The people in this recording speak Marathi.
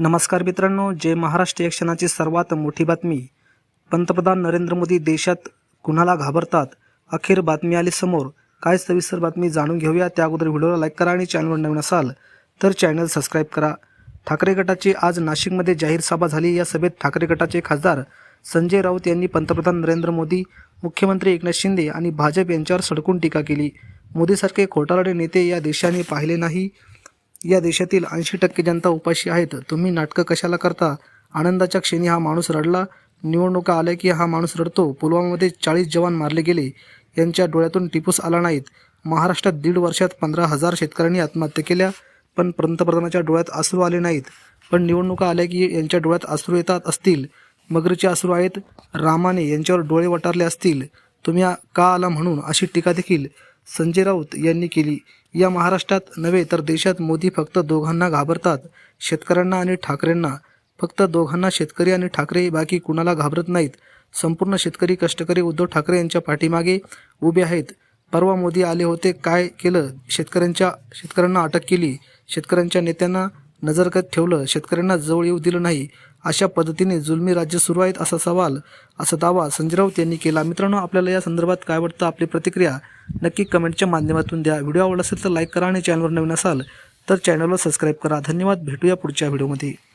नमस्कार मित्रांनो जय महाराष्ट्र या क्षणाची सर्वात मोठी बातमी. पंतप्रधान नरेंद्र मोदी देशात कुणाला घाबरतात? अखेर बातमी आली समोर. काय सविस्तर बातमी जाणून घेऊया. त्या अगोदर व्हिडिओला लाईक करा आणि चॅनलवर नवीन असाल तर चॅनल सबस्क्राईब करा. ठाकरे गटाची आज नाशिकमध्ये जाहीर सभा झाली. या सभेत ठाकरे गटाचे खासदार संजय राऊत यांनी पंतप्रधान नरेंद्र मोदी मुख्यमंत्री एकनाथ शिंदे आणि भाजप यांच्यावर सडकून टीका केली. मोदीसारखे खोटारडे नेते या देशाने पाहिले नाही. या देशातील ऐंशी टक्के जनता उपाशी आहेत. तुम्ही नाटकं कशाला करता? आनंदाच्या क्षणी हा माणूस रडला. निवडणुका आल्या की हा माणूस रडतो. पुलवामामध्ये चाळीस जवान मारले गेले. यांच्या डोळ्यातून टिपूस आला नाहीत. महाराष्ट्रात दीड वर्षात पंधरा हजार शेतकऱ्यांनी आत्महत्या केल्या पण पंतप्रधानाच्या डोळ्यात अश्रू आले नाहीत. पण निवडणुका आल्या की यांच्या डोळ्यात अश्रू येतात असतील. मगरीचे अश्रू आहेत. रामाने यांच्यावर डोळे वटारले असतील. तुम्ही का आला म्हणून अशी टीका देखील संजय राऊत यांनी केली. या महाराष्ट्रात नव्हे तर देशात मोदी फक्त दोघांना घाबरतात शेतकऱ्यांना आणि ठाकरेंना. फक्त दोघांना शेतकरी आणि ठाकरे बाकी कुणाला घाबरत नाहीत. संपूर्ण शेतकरी कष्टकरी उद्धव ठाकरे यांच्या पाठीमागे उभे आहेत. परवा मोदी आले होते काय केलं? शेतकऱ्यांच्या शेतकऱ्यांना अटक केली. शेतकऱ्यांच्या नेत्यांना नजरकत ठेवलं शेतकऱ्यांना जवळ येऊ दिलं नाही. अशा पद्धतीने जुलमी राज्य सुरू आहेत असा सवाल असा दावा संजय राऊत यांनी केला. मित्रांनो आपल्याला या संदर्भात काय वाटतं? आपली प्रतिक्रिया नक्की कमेंटच्या माध्यमातून द्या. व्हिडिओ आवडला असेल तर लाईक करा आणि चॅनलवर नवीन असाल तर चॅनलला सबस्क्राईब करा. धन्यवाद. भेटूया पुढच्या व्हिडिओमध्ये.